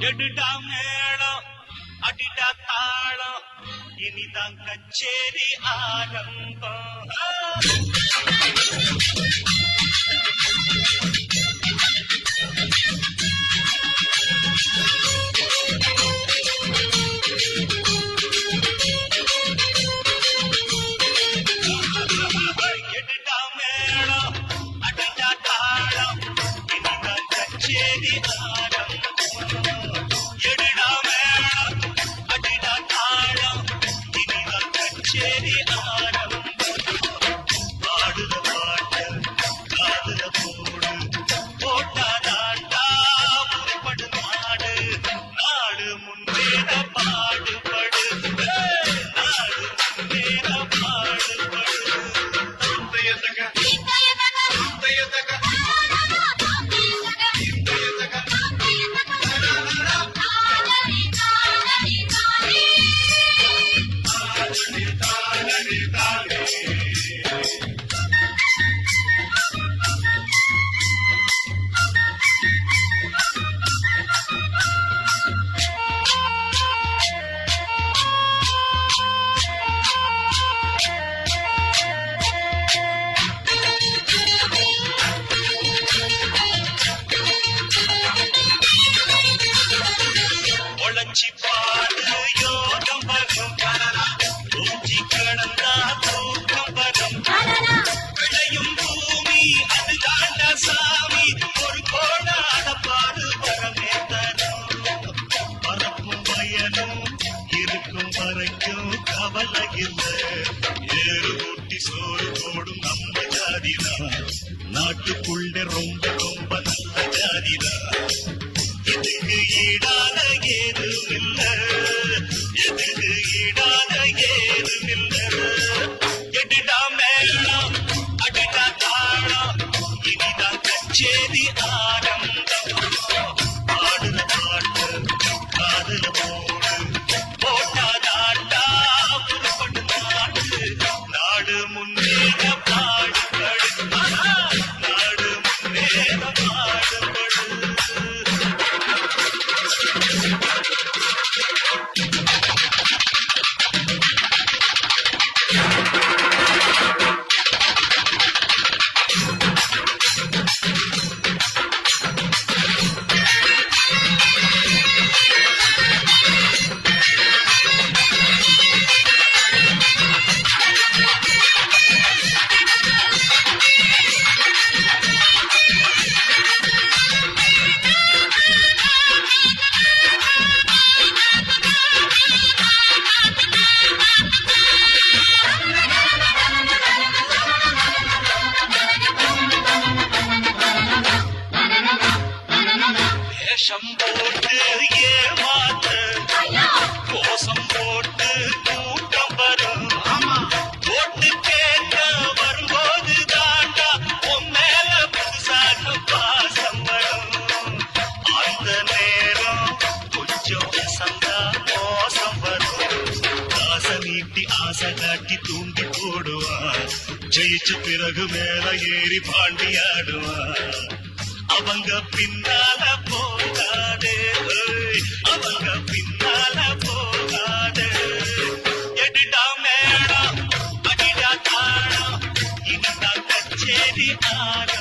எடுடா மேளம் அடிடா தாளம் இனிதான் கச்சேரி ஆரம்பம் Bye. வேஷம் போட்டு ஏமாத்து கோசம் போட்டு கூட்டம் வரும். ஓட்டு கேட்க வரும்போது தாண்டா உன் மேல புதுசாக பாசம் வரும். அந்த நேரம் கொஞ்சம் சந்தா மோசம் வரும். ஆசை நீட்டி ஆசை காட்டி தூண்டி போடுவான் ஜெயிச்ச பிறகு மேல ஏறி பாண்டியாடுவான் அவங்க பின்னால ஏய், அவங்க பின்னால போகாதே. எடுடா மேடம் அடிடா தாளம் இதுதான் கச்சேரி ஆரம்பம்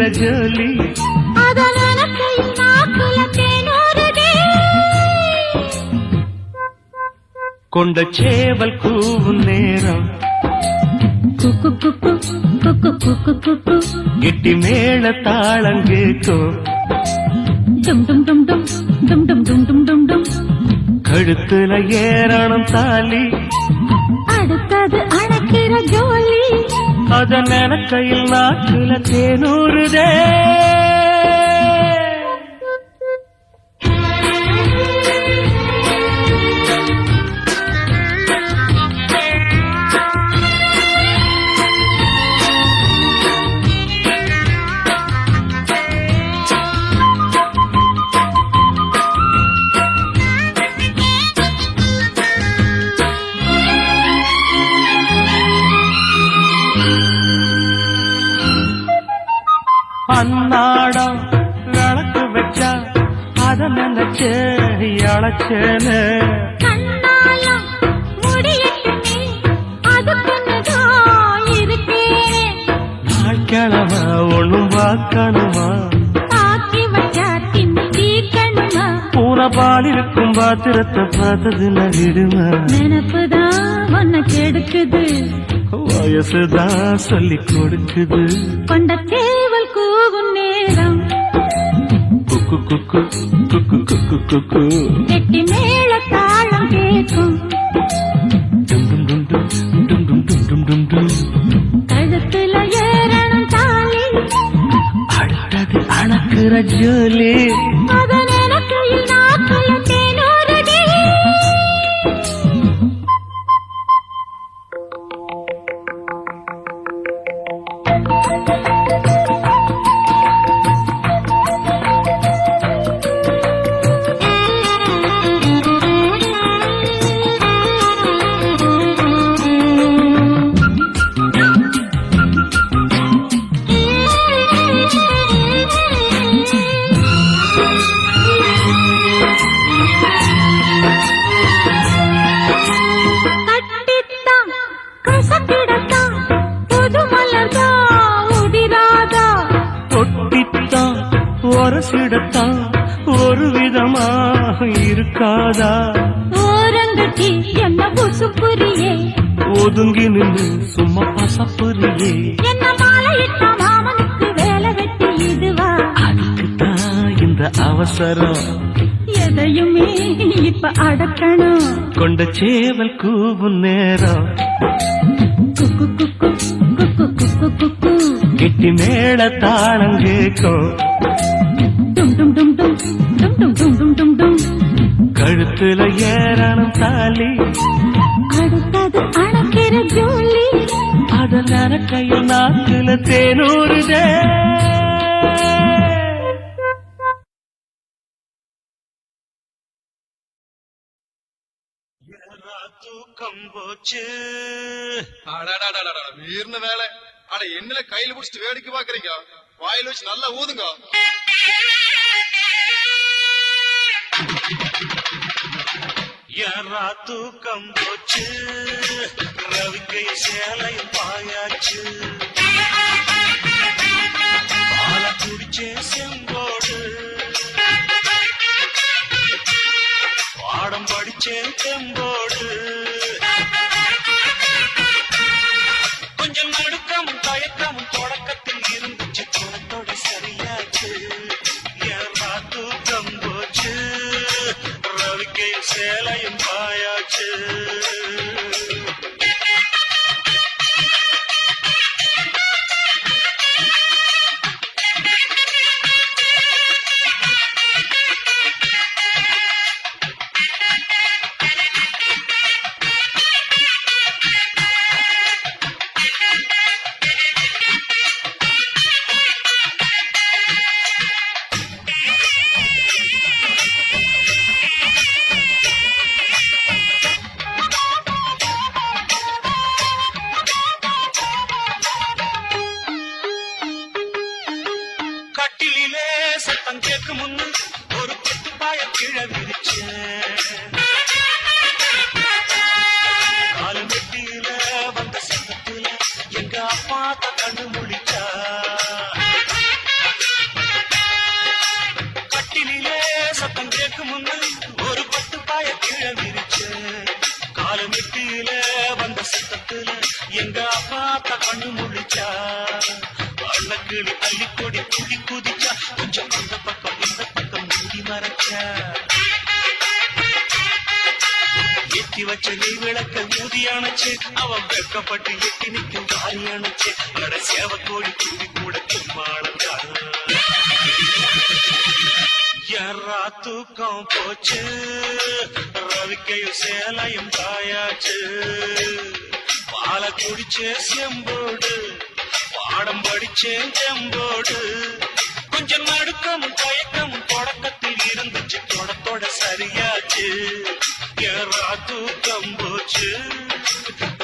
ಚಂದ್ರ ಜೋಲಿ కొండ చేవల్ కూవు నేరం. గట్టి మేళ తాళం గేకో కడుతుల ఏరణం తాలి. அத நினைக்கையில் நாக்குல தேனூறுதே. டபால் இருக்கும் பாத்திரத்தை பார்த்தது நகிடுமா நினப்புதான் ஒன்ன கெடுக்குது. வயசுதான் சொல்லி கொடுக்குது. கொண்ட தேவல் கூவும் நேரம். குக்கு குக்கு குக்கு குக்கு குக்கு. எட்டி மேல தாளம் கேட்கும். கழுத்துல ஏறணும் தாலி. அழகுற ஜோலி. சேவல் கூவும் நேரம். கிட்டி மேல தாளம் கேட்கும். கழுத்துல ஏறணும் தாலி. அடுத்தது அணக்கிற ஜோலி. அதன் அறக்கையில் நாக்குல தேனூறுதே. தூக்கம் போச்சு. வீர்ன வேலை. அட என்னல கையில புடிச்சிட்டு வேடிக்கை பாக்குறீங்க வாயில வச்சு நல்லா ஊதுங்க. யாரா தூக்கம் போச்சு? ரவிக்கை சேலை பாயாச்சு. குடிச்சே செம்போடு. பாடம் படிச்சேன் தெம்போடு எத்தி வச்ச நீ விளக்க ஊதி அணைச்சு அவன் வெக்கப்பட்டு எட்டி நிற்கும் வாரி அணைச்சு அட சேவ கோழி கூடி கூட கும்மாளந்தான் யாரா தூக்கம் போச்சு. ரவிக்கையும் சேலையும் தாயாச்சு. பால குடிச்சே செம்போடு. பாடம் படிச்சே செம்போடு. கொஞ்சம் நடுக்கம் தயக்கம் தொடக்கத்தில் இருந்துச்சு. தொடத்தோட சரியாச்சு. யாரா தூக்கம் போச்சு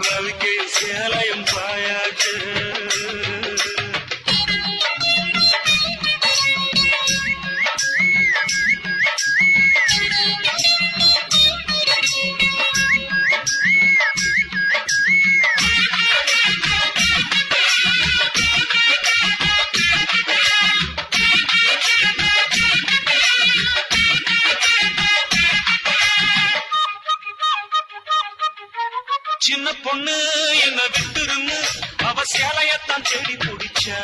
ரவிக்கையும் சேலையும் தாயாச்சு பொண்ணு என்ன விட்டுருன்னு அவ சேலையத்தான் தேடி பிடிச்சா.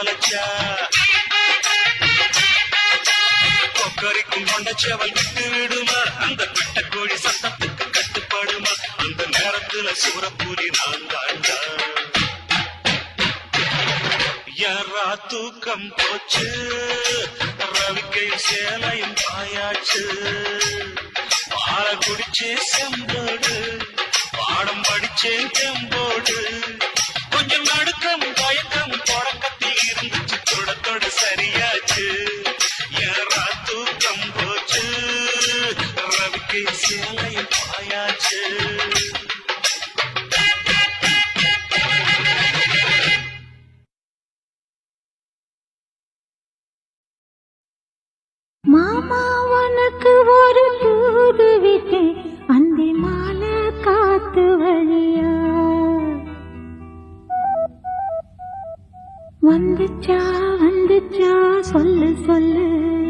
தொலைச்சா கொக்கரிக்கும் கொண்டச்சவள் விட்டு விடுமா? அந்த பிட்ட கோழி சத்தத்துக்கு கட்டுப்படுமா? அந்த நேரத்துல சூரப்பூரி நான் தாண்டா. யாரா தூக்கம் போச்சு? ரவிக்கையும் சேலையும் பாயாச்சு. பால குடிச்சே செம்போடு. பாடம் படிச்சேன் செம்போடு. கொஞ்சம் நடுக்கம் பயக்கம் தொடக்கம் சரியாச்சு. யாரா தூக்கம் போச்சு. ரவிக்கை சேலை பாயாச்சு. மாமா உனக்கு ஒரு தூது விட்டேன் வந்துச்சா வந்துச்சா சொல்லு சொல்லு.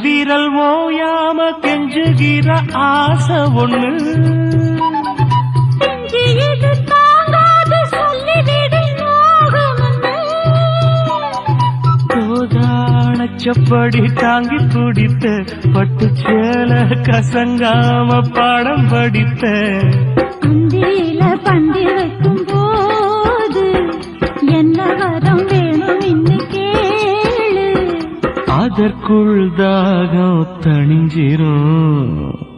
வீரல் ஓயாம கெஞ்சுகிற ஆசை ஒண்ணு. கோதானச்சப்படி தாங்கி பிடித்த பட்டு சேல கசங்காம பாடம் படித்த அதற்குள் தாகம் தணிஞ்சிரும்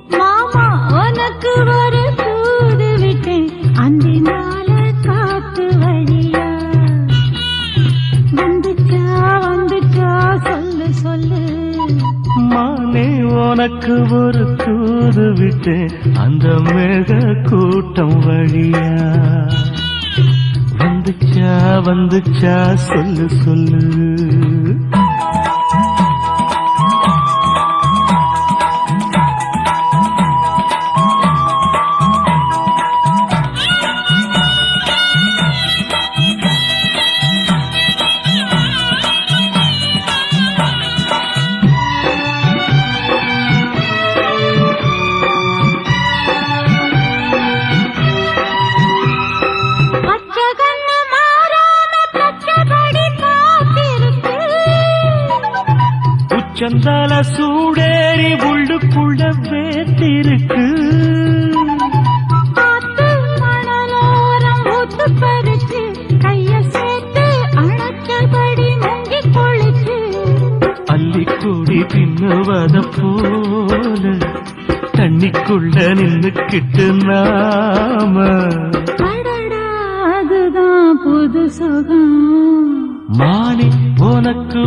மாமா உனக்கு ஒரு கூடு விட்டேன். அந்த நாள காத்து வழியா? வந்துச்சா வந்துச்சா சொல்லு சொல்லு. மானே உனக்கு ஒரு தூது விட்டேன். அந்த மேக கூட்டம் வழியா? வந்துச்சா வந்துச்சா சொல்லு சொல்லு. உச்சந்தால சூடேறி உள்ளுக்குள்ள வேத்திருக்கு. அள்ளிக்கூடி பின்னுவத போல தண்ணிக்குள்ள நின்னுக்கிட்டு நாம.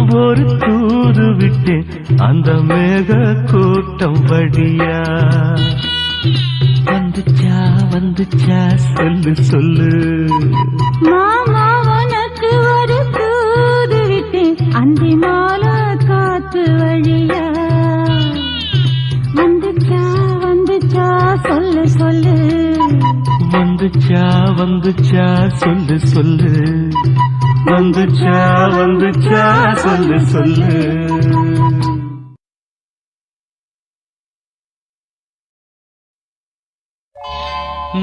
ஒரு தூது விட்டேன் அந்த மேக கூட்டம் வழியா? வந்துச்சா வந்துச்சா சொல்லு சொல்லு. மாமா உனக்கு ஒரு தூது விட்டேன் அந்தி மாலை காத்து வழியா? வந்துச்சா வந்துச்சா சொல்லு சொல்லு. வந்துச்சா வந்துச்சா சொல்லு சொல்லு. வந்துச்சா வந்துச்சா சொல்லு சொல்லு.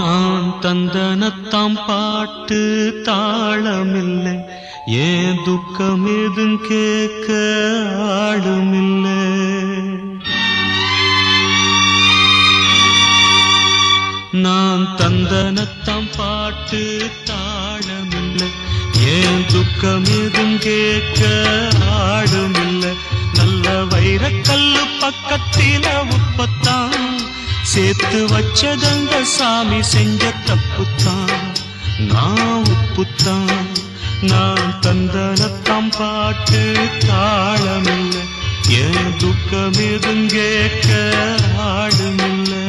நான் தந்தனத்தாம் பாட்டு தாளமில்லை ஏன் துக்கம் எதும் கேட்க ஆளுமில்லை. நான் தந்தனத்தாம் பாட்டு தா ஏன் துக்கம் எதும் கேட்க ஆடும் இல்லை நல்ல வைரக்கல்லு பக்கத்தில உப்பத்தான். சேர்த்து வச்சதங்க சாமி செஞ்ச தப்புத்தான். நான் உப்புத்தான். நான் தந்தனத்தாம் பாட்டு தாளமில்லை. என் துக்கம் எதும் கேட்க ஆடுமில்லை.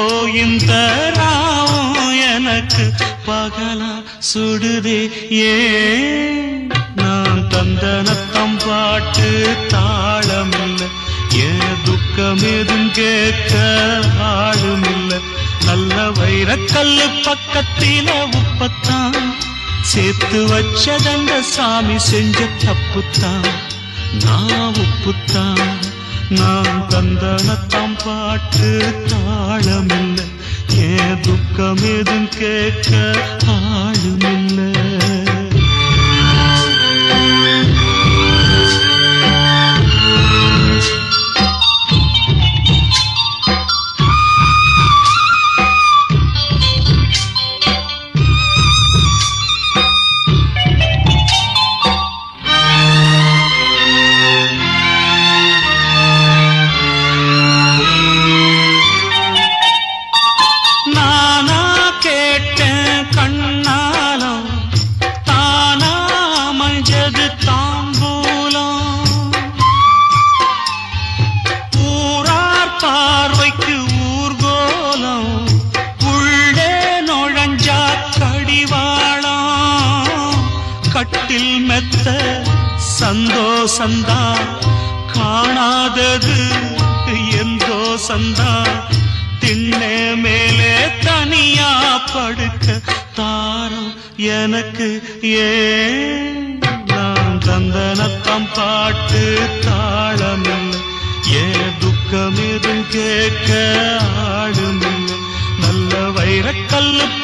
இப்போ இந்த ராவும் எனக்கு பகலா சுடுதே. ஏ நான் தந்தனத்தம் பாட்டு தாளமில்லை. ஏன் துக்கம் எதும் கேட்க ஆளுமில்லை. நல்ல வைரக்கல்லு பக்கத்தில உப்பத்தான். சேர்த்து வச்சதங்க சாமி செஞ்ச தப்புத்தான். நான் உப்புத்தான். நான் தந்தனத்தாம் பாட்டு தாளமில்லை. ஏன் துக்கம் எதும் கேட்க ஆளுமில்லை.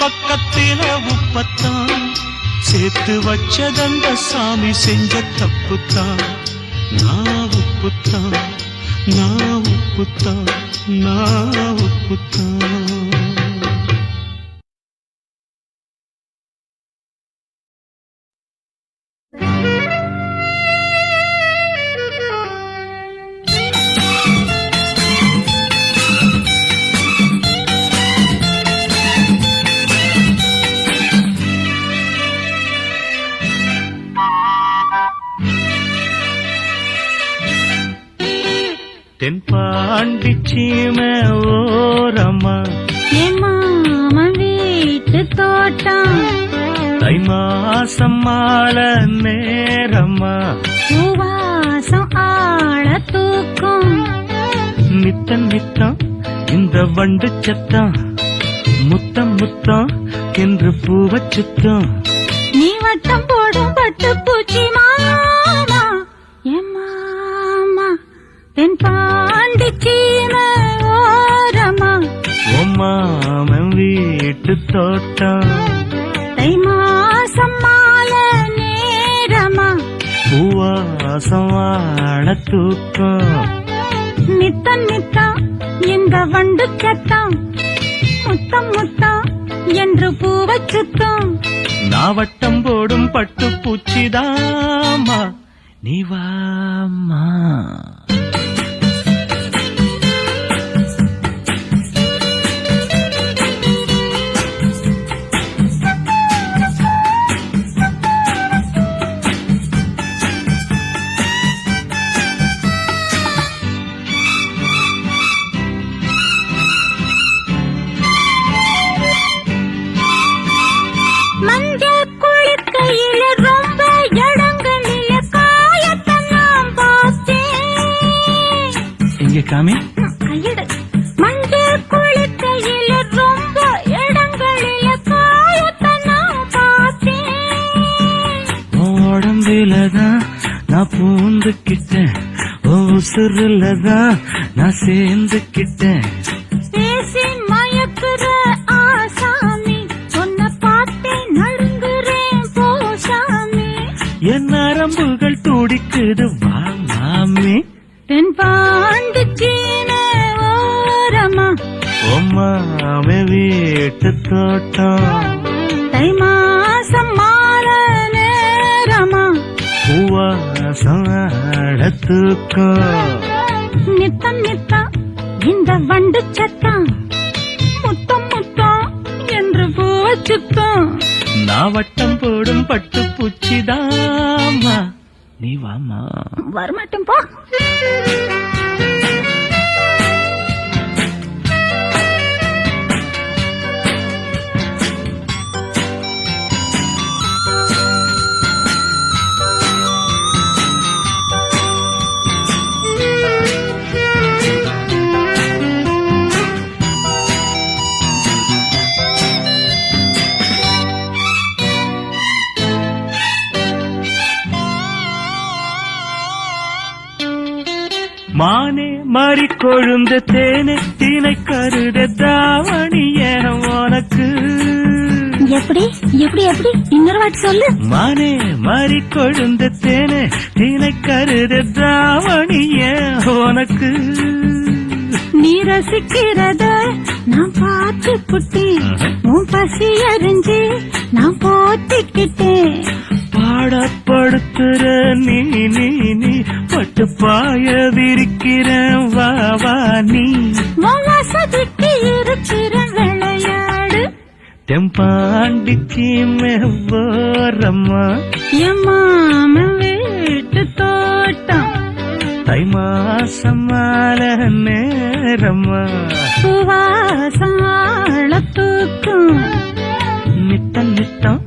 பக்கத்தில உப்பத்தான் சேர்த்து வச்சதந்த சாமி செஞ்ச தப்புத்தான். நான் உப்புத்தான் நான் உப்புத்தான் நான் உப்புத்தான் ஓரம்மா. என் மாமன் வீட்டு தோட்டம். தை மாசம் மாலை நேரம்மா. பூவாசம் ஆள தூக்கும். நித்தம் நித்தம் இந்த வண்டு சத்தம் முத்தம் முத்தம் என்று பூவ சுத்தம் நீ வட்டம் போடும் பட்டு பூச்சி மாமா. என் மாமா தென் பாண்டி தோட்டம் தை மாசம் மாலை நேரமா? பூவாசம் வாழ தூக்கம். நித்தம் நித்தம் இந்த வண்டு சத்தம் முத்தம் முத்தம் என்று பூவை சுத்தம் நாவட்டம் போடும் பட்டு பூச்சிதாமா நீ வாமா பார்த்தேன். உடம்பிலதான் நான் பூந்துக்கிட்டேன். உசுருலதான் நான் சேர்ந்துக்கிட்டேன். பேசி மயக்குற ஆசாமி உன்னை பார்த்தே நடுங்குறேன் போசாமி என் நரம்புகள் துடிக்குது. வா மாமி. உமாமி வீட்டு தோட்டம். தை மாசம் மாற நேரமா. பூவாசம் தூக்கம் நித்தம் நித்தம் இந்த வண்டு சத்தம். முத்தம் முத்தம் என்று போச்சுத்தம் நான் வட்டம் போடும் பட்டு பூச்சிதாமா நீ வாமா வரமாட்டேன் போ. கொழுந்த தேனே தீனை கருத தாவணிய உனக்கு. எப்படி? எப்படி எப்படி? இன்னொரு வாட்டி சொல்லு. மானே மாறி கொழுந்த தேனே தீனை கருத தாவணிய உனக்கு. நீ ரசிக்கிறத நான் பார்த்து புட்டேன். உன் பசி அறிஞ்சு நான் போத்திக்கிட்டேன். பாடப்படுத்துற நீ நீ நீ. பட்டு பாய விரிக்கிற வா வா நீ. உன் வசதிக்கு இருக்கிற விளையாடு. தெம்பாண்டிக்கு மேவோரம்மா என் மாமன் வீட்டு தோட்டம். தை மாசம் மாலை நேரம்மா. சுவாசாள தூக்கும். நித்தம் நித்தம்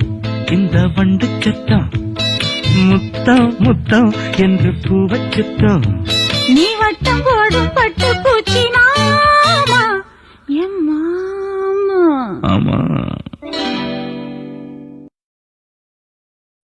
இந்த வண்டு முத்த முத்தம் முத்தம் என்று பூவச் சுத்தம் நீ வட்டம் போடும் பட்டு பூச்சி மாமா. ஆமா.